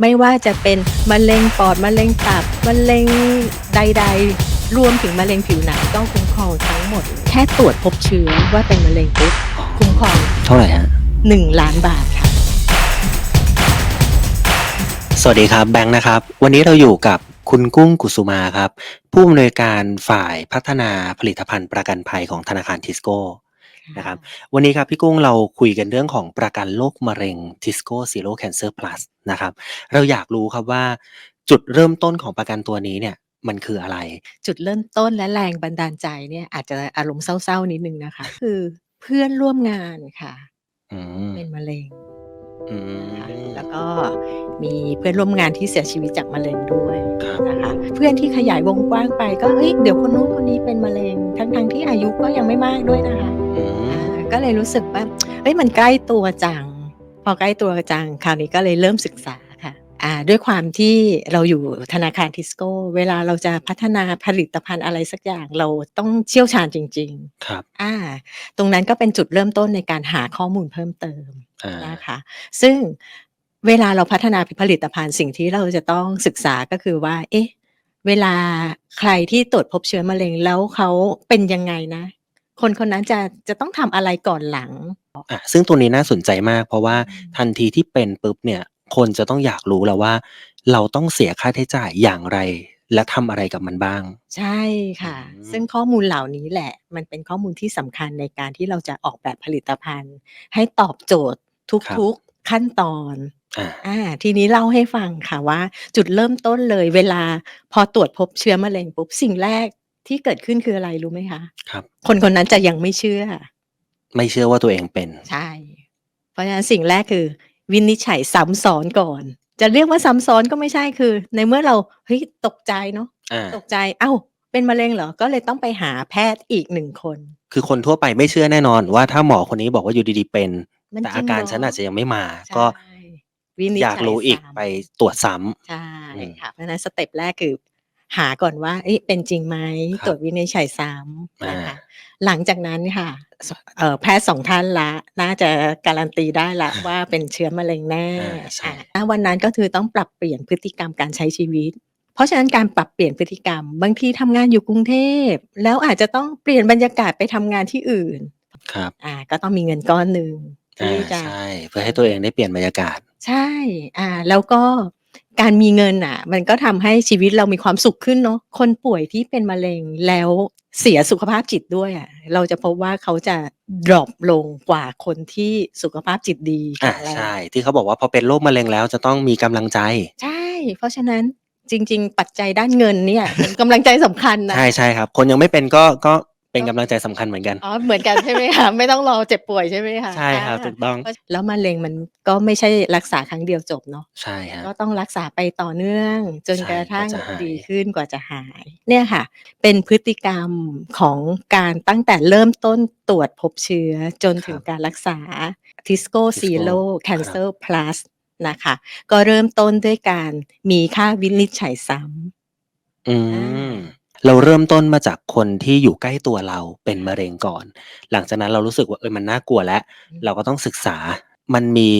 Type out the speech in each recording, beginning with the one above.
ไม่ว่าจะเป็นมะเร็งปอดมะเร็งตับมะเร็งใด ๆ รวมถึงมะเร็งผิวหนังก็คุ้มครองทั้งหมด แค่ตรวจพบเชื้อว่าเป็นมะเร็งปุ๊บคุ้มครองเท่าไหร่ฮะ1ล้านบาทค่ะ สวัสดีครับแบงค์นะครับ วันนี้เราอยู่กับคุณกุ้งกุสุมาครับ ผู้อำนวยการฝ่ายพัฒนาผลิตภัณฑ์ประกันภัยของธนาคารทิสโก้ นะครับ วันนี้ครับพี่กุ้งเราคุยกันเรื่องของประกันโรคมะเร็ง Tisco Zero Cancer Plus นะครับ เราอยากรู้ครับว่าจุดเริ่มต้นของประกันตัวนี้เนี่ยมันคืออะไร จุดเริ่มต้นและแรงบันดาลใจเนี่ยอาจจะอารมณ์เศร้าๆนิดนึงนะคะ คือเพื่อนร่วมงานค่ะอืมเป็นมะเร็งอืค่ะม แล้วก็มีเพื่อนร่วมงานที่เสียชีวิตจากมะเร็งด้วยครับนะคะเพื่อนที่ขยายวงกว้างไปก็เอ้ยเดี๋ยวคนนู้นคนนี้เป็นมะเร็ง ทั้งๆที่อายุก็ยังไม่มากด้วยนะคะอือ่ามก็เลยรู้สึกว่าเอ้ยมันใกล้ตัวจัง พอใกล้ตัวจังคราวนี้ก็เลยเริ่มศึกษาค่ะ อ่าด้วยความที่เราอยู่ธนาคารทิสโก้ เวลาเราจะพัฒนาผลิตภัณฑ์อะไรสักอย่างเราต้องเชี่ยวชาญจริง ครับๆ อ่า ตรงนั้นก็เป็นจุดเริ่มต้นในการหาข้อมูลเพิ่มเติม อ่านะคะ ซึ่งเวลาเราพัฒนาผลิตภัณฑ์สิ่งที่เราจะต้องศึกษาก็คือว่า เอ๊ะ เวลาใครที่ตรวจพบเชื้อมะเร็งแล้วเขาเป็นยังไงนะ คนคนนั้นจะจะต้องทำอะไรก่อนหลัง อะซึ่งตัวนี้น่าสนใจมาก เพราะว่าอืมทันทีที่เป็นปุ๊บเนี่ย คนจะต้องอยากรู้แล้วว่า เราต้องเสียค่าใช้จ่ายอย่างไร และทำอะไรกับมันบ้าง ใช่ค่ะ อืม ซึ่งข้อมูลเหล่านี้แหละ มันเป็นข้อมูลที่สำคัญในการที่เราจะออกแบบผลิตภัณฑ์ ให้ตอบโจทย์ทุกๆขั้นตอน อ่า อ่าทีนี้เล่าให้ฟังค่ะว่า จุดเริ่มต้นเลยเวลาพอตรวจพบเชื้อมะเร็งปุ๊บสิ่งแรกที่เกิดขึ้นคืออะไรรู้ไหมคะครับ คนคนนั้นจะยังไม่เชื่อ ไม่เชื่อว่าตัวเองเป็น ใช่ เพราะฉะนั้นสิ่งแรกคือ วินิจฉัยซ้ำซ้อนก่อน จะเรียกว่าซ้ำซ้อนก็ไม่ใช่คือ ในเมื่อเราเฮ้ยตกใจเนาะอ่าตกใจเอ้า เป็นมะเร็งเหรอก็เลยต้องไปหาแพทย์อีกหนึ่งคน คือคนทั่วไปไม่เชื่อแน่นอนว่าถ้าหมอคนนี้บอกว่าอยู่ดีๆเป็น มันแต่จริอางการเหรอฉันอาจจะยังไม่มา ใช่ก็วินิจอยากฉัยรู้อีกซ้ำไปตรวจซ้ำ ใช่อืมค่ะเพราะฉะนั้นสเต็ปแรกคือ หาก่อนว่าเอ๊ะเป็นจริงไหมครับตรวจวินิจฉัยซ้ำนะอ่า คะหลังจากนั้นค่ะสเอ่อแพทย์สองท่านละ น่าจะการันตีได้ละว่าเป็นเชื้อมะเร็งแน่อ่าใช่ อะวันนั้นก็คือต้องปรับเปลี่ยนพฤติกรรมการใช้ชีวิต เพราะฉะนั้นการปรับเปลี่ยนพฤติกรรม บางทีทำงานอยู่กรุงเทพ แล้วอาจจะต้องเปลี่ยนบรรยากาศไปทำงานที่อื่น ครับอ่า ก็ต้องมีเงินก้อนหนึ่งอ่าที่จะ ใช่ เพื่อให้ตัวเองได้เปลี่ยนบรรยากาศ ใช่ อ่า แล้วก็ การมีเงินอะ มันก็ทำให้ชีวิตเรามีความสุขขึ้นเนาะคนป่วยที่เป็นมะเร็งแล้วเสียสุขภาพจิตด้วยอะเราจะพบว่าเขาจะดรอปลงกว่าคนที่สุขภาพจิตดีอ่าแข็งแรงใช่ ที่เขาบอกว่าพอเป็นโรคมะเร็งแล้วจะต้องมีกำลังใจ ใช่ เพราะฉะนั้นจริง ๆ ปัจจัยด้านเงินเนี่ยเป็นกำลังใจสำคัญนะใช่ใช่ครับ คนยังไม่เป็นก็ก็ เป็นกำลังใจสำคัญเหมือนกัน อ๋อเหมือนกันใช่ไหมคะไม่ต้องรอเจ็บป่วยใช่ไหมคะใช่ครับาถูกต้อง แล้วมะเร็งมันก็ไม่ใช่รักษาครั้งเดียวจบเนาะใช่ฮะก็ต้องรักษาไปต่อเนื่อง จนใช่กระทั่งกว่าจะหายดีขึ้นกว่าจะหาย เนี่ยค่ะ เป็นพฤติกรรมของการตั้งแต่เริ่มต้นตรวจพบเชื้อจนถึงการรักษา Tisco Zero Cancer Plus นะคะก็เริ่มต้นด้วยการมีค่าวินิจฉัยซ้อือ่าม เราเริ่มต้นมาจากคนที่อยู่ใกล้ตัวเราเป็นมะเร็งก่อน หลังจากนั้นเรารู้สึกว่าเออมันน่ากลัวแล้ว เราก็ต้องศึกษามันมี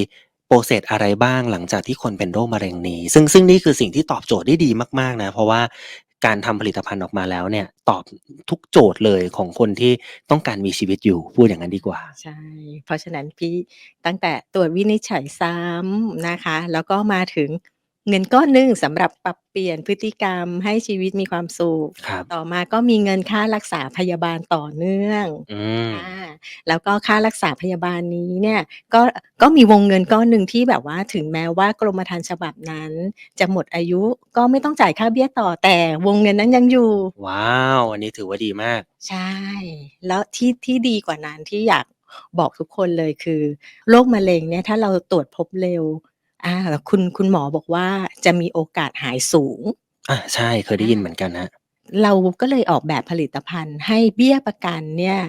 โปรเซสอะไรบ้างหลังจากที่คนเป็นโรคมะเร็งนี้ ซึ่งซึ่งนี่คือสิ่งที่ตอบโจทย์ได้ดีมากๆนะ เพราะว่าการทำผลิตภัณฑ์ออกมาแล้วเนี่ยตอบทุกโจทย์เลยของคนที่ต้องการมีชีวิตอยู่พูดอย่างนั้นดีกว่าำใช่ เพราะฉะนั้นพี่ตั้งแต่ตรวจวินิจฉัยซ้ำนะคะ แล้วก็มาถึง เงินก้อนหนึ่งสำหรับปรับเปลี่ยนพฤติกรรมให้ชีวิตมีความสุข ครับ ต่อมาก็มีเงินค่ารักษาพยาบาลต่อเนื่อง อืมอาแล้วก็ค่ารักษาพยาบาลนี้เนี่ย ก็ ก็มีวงเงินก้อนหนึ่งที่แบบว่าถึงแม้ว่ากรมธรรม์ฉบับนั้น จะหมดอายุก็ไม่ต้องจ่ายค่าเบี้ยต่อ แต่วงเงินนั้นยังอยู่ ว้าว อันนี้ถือว่าดีมาก ใช่ แล้วที่ที่ดีกว่านั้นที่อยากบอกทุกคนเลยคือโรคมะเร็งเนี่ยถ้าเราตรวจพบเร็ว อาคุณ คุณหมอบอกว่า จะมีโอกาสหายสูงอ่าใช่ เคยได้ยินเหมือนกันฮะเราก็เลยออกแบบผลิตภัณฑ์ให้เบี้ยประกันเนี่ย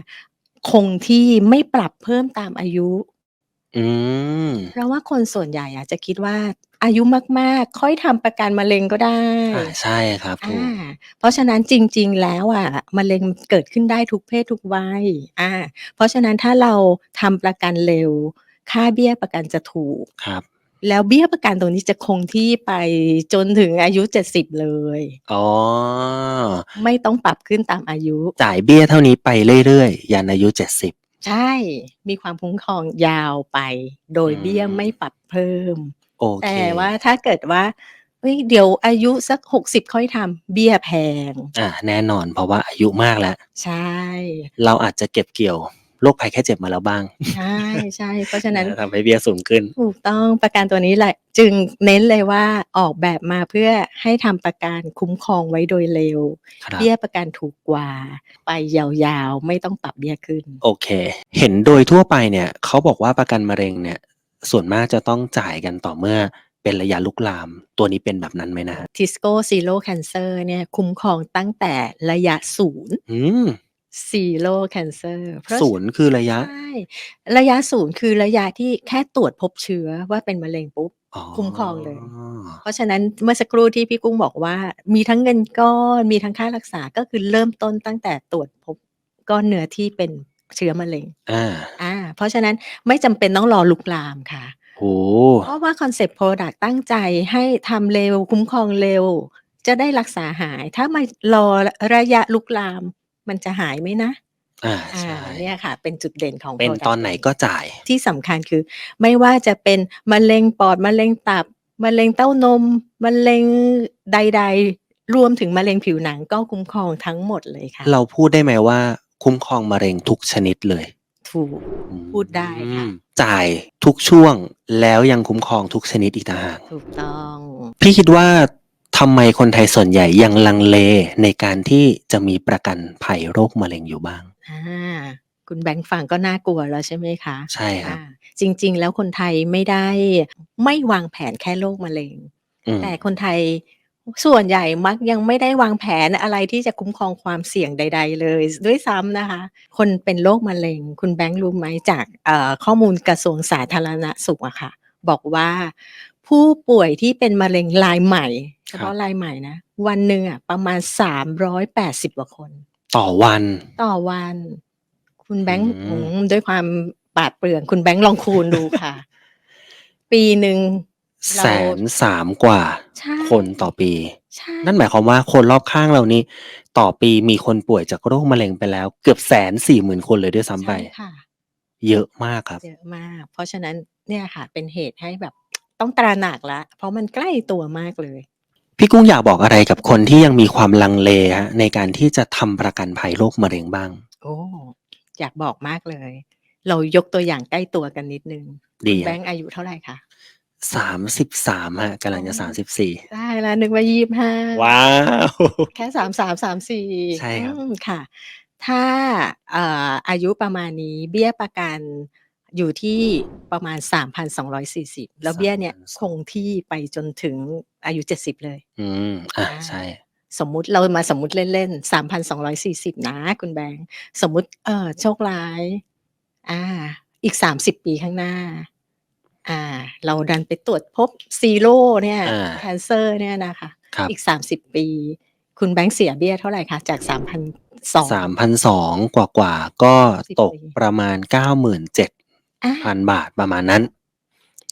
คงที่ไม่ปรับเพิ่มตามอายุ อืมเพราะว่าคนส่วนใหญ่อะจะคิดว่า อายุมาก ๆ ค่อยทำประกันมะเร็งก็ได้อ่าใช่ครับถูอาก เพราะฉะนั้นจริง ๆ แล้วอะ มะเร็งเกิดขึ้นได้ทุกเพศทุกวัย อา เพราะฉะนั้นถ้าเราทำประกันเร็ว ค่าเบี้ยประกันจะถูก ครับ แล้วเบี้ยประกันตรงนี้จะคงที่ไปจนถึงอายุ70เลย อ๋อ ไม่ต้องปรับขึ้นตามอายุ จ่ายเบี้ยเท่านี้ไปเรื่อยๆ ยันอายุ70ใช่ มีความคุ้มครองยาวไป โดยอืมเบี้ยไม่ปรับเพิ่มโอเคแต่ว่าถ้าเกิดว่าเฮ้ยเดี๋ยวอายุสัก60ค่อยทำเบี้ยแพง อ่าแน่นอนเพราะว่าอายุมากแล้ว ใช่ เราอาจจะเก็บเกี่ยว โรคภัยแค่เจ็บมาแล้วบ้าง ใช่ใช่เพราะฉะนั้นทำให้เบี้ยสูงขึ้น ถูกต้องประกันตัวนี้แหละ จึงเน้นเลยว่าออกแบบมาเพื่อให้ทำประกันคุ้มครองไว้โดยเร็วครับเบี้ยประกันถูกกว่า ไปยาวๆ ไม่ต้องปรับเบี้ยขึ้น โอเค เห็นโดยทั่วไปเนี่ยเขาบอกว่าประกันมะเร็งเนี่ย ส่วนมากจะต้องจ่ายกันต่อเมื่อเป็นระยะลุกลาม ตัวนี้เป็นแบบนั้นไหมนะฮะ Tisco Zero Cancer เนี่ยคุ้มครองตั้งแต่ระยะศูนย์อืม Zero Cancer เพราะศูนย์คือระยะ ใช่ระยะศูนย์คือระยะที่แค่ตรวจพบเชื้อว่าเป็นมะเร็งปุ๊บ คุ้มครองเลย เพราะฉะนั้นเมื่อสักครู่ที่พี่กุ้งบอกว่า มีทั้งเงินก้อนมีทั้งค่ารักษาก็คือเริ่มต้นตั้งแต่ตรวจพบก้อนเนื้อที่เป็นเชื้อมะเร็งอ่าอ่า เพราะฉะนั้นไม่จำเป็นต้องรอลุกลามค่ะ โอ้เพราะว่าคอนเซปต์โปรดักตั้งใจให้ทำเร็วคุ้มครองเร็ว จะได้รักษาหาย ถ้ามารอระยะลุกลาม มันจะหายไหมนะอ่าอ่าใช่เนี่ยค่ะ เป็นจุดเด่นของเป็น product ตอนไหนก็จ่าย ที่สำคัญคือ ไม่ว่าจะเป็นมะเร็งปอดมะเร็งตับมะเร็งเต้านมมะเร็งใด ๆ รวมถึงมะเร็งผิวหนังก็คุ้มครองทั้งหมดเลยค่ะ เราพูดได้ไหมว่า คุ้มครองมะเร็งทุกชนิดเลย ถูกพูดได้ค่ะอืมจ่ายทุกช่วงแล้วยังคุ้มครองทุกชนิดอีกต่างหากถูกต้อง พี่คิดว่า ทำไมคนไทยส่วนใหญ่ยังลังเลในการที่จะมีประกันภัยโรคมะเร็งอยู่บ้าง อ่าคุณแบงค์ฟังก็น่ากลัวแล้วใช่ไหมคะใช่ครับ อ่าจริง ๆ แล้วคนไทยไม่ได้ไม่วางแผนแค่โรคมะเร็ง อืมแต่คนไทยส่วนใหญ่มักยังไม่ได้วางแผนอะไรที่จะคุ้มครองความเสี่ยงใด ๆ เลย ด้วยซ้ำนะคะ คนเป็นโรคมะเร็ง คุณแบงค์รู้ไหมจากเอ่อข้อมูลกระทรวงสาธารณสุขอะค่ะ บอกว่า ผู้ป่วยที่เป็นมะเร็งรายใหม่ เฉพาะรายใหม่นะ วันหนึ่งอะประมาณ 380 กว่าคน ต่อวัน ต่อวัน คุณแบงค์อืมอืมด้วยความปราดเปรื่อง คุณแบงค์ลองคูณดูค่ะ ปีหนึ่งเราแสนสามกว่า ใช่คนต่อปี ใช่ นั่นหมายความว่าคนรอบข้างเรานี่ต่อปีมีคนป่วยจากโรคมะเร็งไปแล้ว เกือบแสนสี่หมื่นคนเลยด้วยซ้ำไป ใช่ค่ะ เยอะมากครับ เยอะมาก เพราะฉะนั้นเนี่ยค่ะ เป็นเหตุให้แบบ ต้องตระหนักละ เพราะมันใกล้ตัวมากเลย พี่กุ้งอยากบอกอะไรกับคนที่ยังมีความลังเลฮะในการที่จะทำประกันภัยโรคมะเร็งบ้าง โอ้อยากบอกมากเลย เรายกตัวอย่างใกล้ตัวกันนิดนึงดีแบงค์อายุเท่าไหร่คะสามสิบสามฮะกำลังจะสามสิบสี่ได้แล้วนึกว่ายี่สิบห้าว้าว แค่สามสามสามสี่ใช่ครับอืมค่ะ ถ้าเอ่ออายุประมาณนี้เบี้ยประกัน อยู่ที่ประมาณ 3,240 แล้วเบี้ยเนี่ยคงที่ไปจนถึงอายุ 70 เลย อืมอะอ่าใช่ สมมุติเรามาสมมุติเล่นๆ 3,240 นะ คุณแบงค์สมมุติเออโชคร้าย อ่า อีก 30 ปีข้างหน้า อ่า เราดันไปตรวจพบซีโร่เนี่ยอ่าแคนเซอร์เนี่ยนะคะครับอีก 30 ปี คุณแบงค์เสียเบี้ยเท่าไหร่คะจาก3,200สามพันสองกว่ากว่าๆก็สิบตกปีประมาณเก้าหมื่นเจ็ด อะ พันบาทประมาณนั้น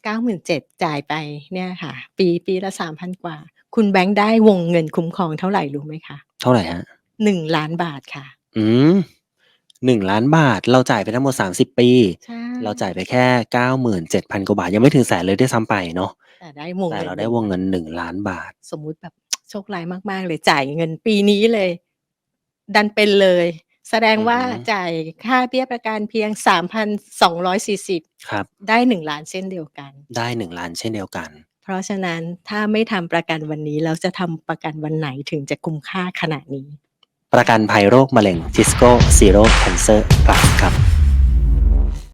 97,000จ่ายไปเนี่ยค่ะ ปีปีละ3,000กว่า คุณแบงค์ได้วงเงินคุ้มครองเท่าไหร่รู้ไหมคะเท่าไหร่ฮะ1ล้านบาทค่ะ อืมหนึ่งล้านบาท เราจ่ายไปทั้งหมดสามสิบปี ใช่เราจ่ายไปแค่เก้าหมื่นเจ็ดพันกว่าบาท ยังไม่ถึงแสนเลยด้วยซ้ำไปเนาะแต่ได้วงแต่เงินเราได้วงเงินหนึ่งล้านบาท สมมุติแบบโชคร้ายมาก ๆ เลยจ่ายเงินปีนี้เลย ดันเป็นเลย แสดงว่าอือฮึจ่ายค่าเบี้ยประกันเพียง 3,240 ครับ ได้ 1 ล้านเช่นเดียวกัน ได้หนึ่งล้านเช่นเดียวกัน เพราะฉะนั้นถ้าไม่ทำประกันวันนี้เราจะทำประกันวันไหนถึงจะคุ้มค่าขนาดนี้ ประกันภัยโรคมะเร็ง Cisco Zero Cancer Plus ครับ